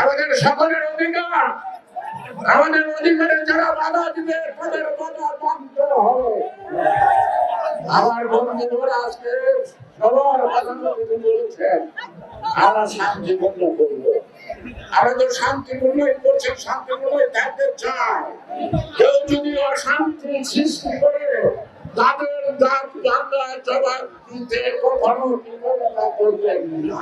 আমাদের সকলের অধিকার, আমাদের অধিকারে যারা বাধা দিবে, তাদের বাধা বন্ধ হবে। আমার বন্ধুরা আজকে সবার তিনি বলেছেন, আমরা শান্তিপূর্ণ করব। আমরা তো শান্তিপূর্ণই করছি, শান্তিপূর্ণই থাকতে চাই। কেউ যদি অশান্তি সৃষ্টি করে, তাদের দাঁত জবাব দিতে কখনো করবেন না।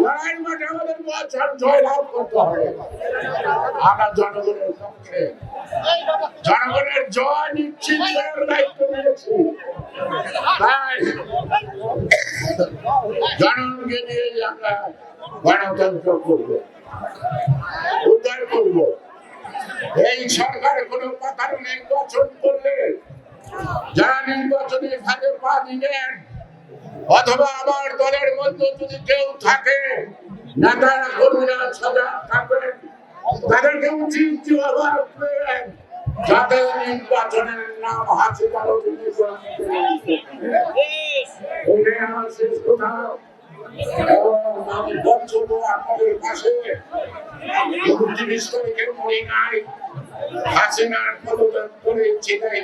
লড়াই মাঠে আমাদের বছর জয়লাভ করতে হবে। আমরা জনগণের পক্ষে। জনগণের জয় নিশ্চিত করার দায়িত্ব নিয়েছি। তাই জনগণকে নিয়ে আমরা গণতন্ত্র করব, উদ্ধার করব। এই সরকার কোনো কথার নির্বাচন করলে, যারা নির্বাচনে ভাগে পা দিবেন অথবা আমার দলের মধ্যে যদি কেউ থাকে নেতারা কর্মীরা সজাগ তাদেরকে উচিত যাতে নির্বাচনের নাম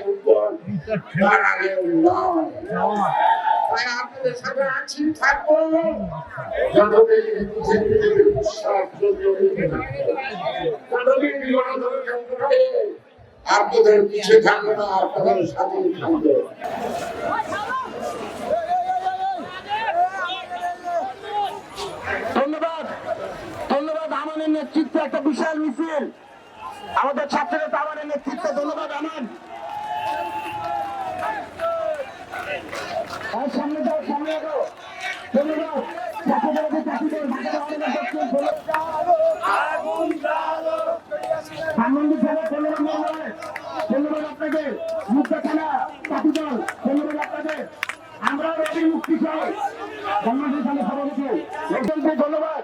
উদ্যোগ তার আগে নয়। তাই আপনাদের সাথে আছি থাকব আপনাদের পিছিয়ে থাকবে না আপনাদের সাথে থাকবে ধন্যবাদ। ধন্যবাদ আমানের নেতৃত্বে একটা বিশাল মিছিল। আমাদের ছাত্রদের আমানের নেতৃত্বে ধন্যবাদ, আমান। ছাত্রীদের ধন্যবাদ। ধন্যবাদ ধন্যবাদ আমরা রবি ধানমন্ডি সভাপতি ধন্যবাদ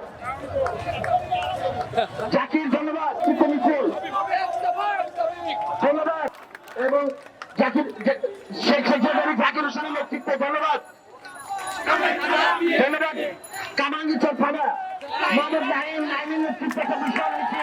ধন্যবাদ ধন্যবাদ এবং জাকির শেখ সেক্রেটারি জাকির ধন্যবাদ ধন্যবাদ কামাঙ্গি Mama, I ain't, I ain't,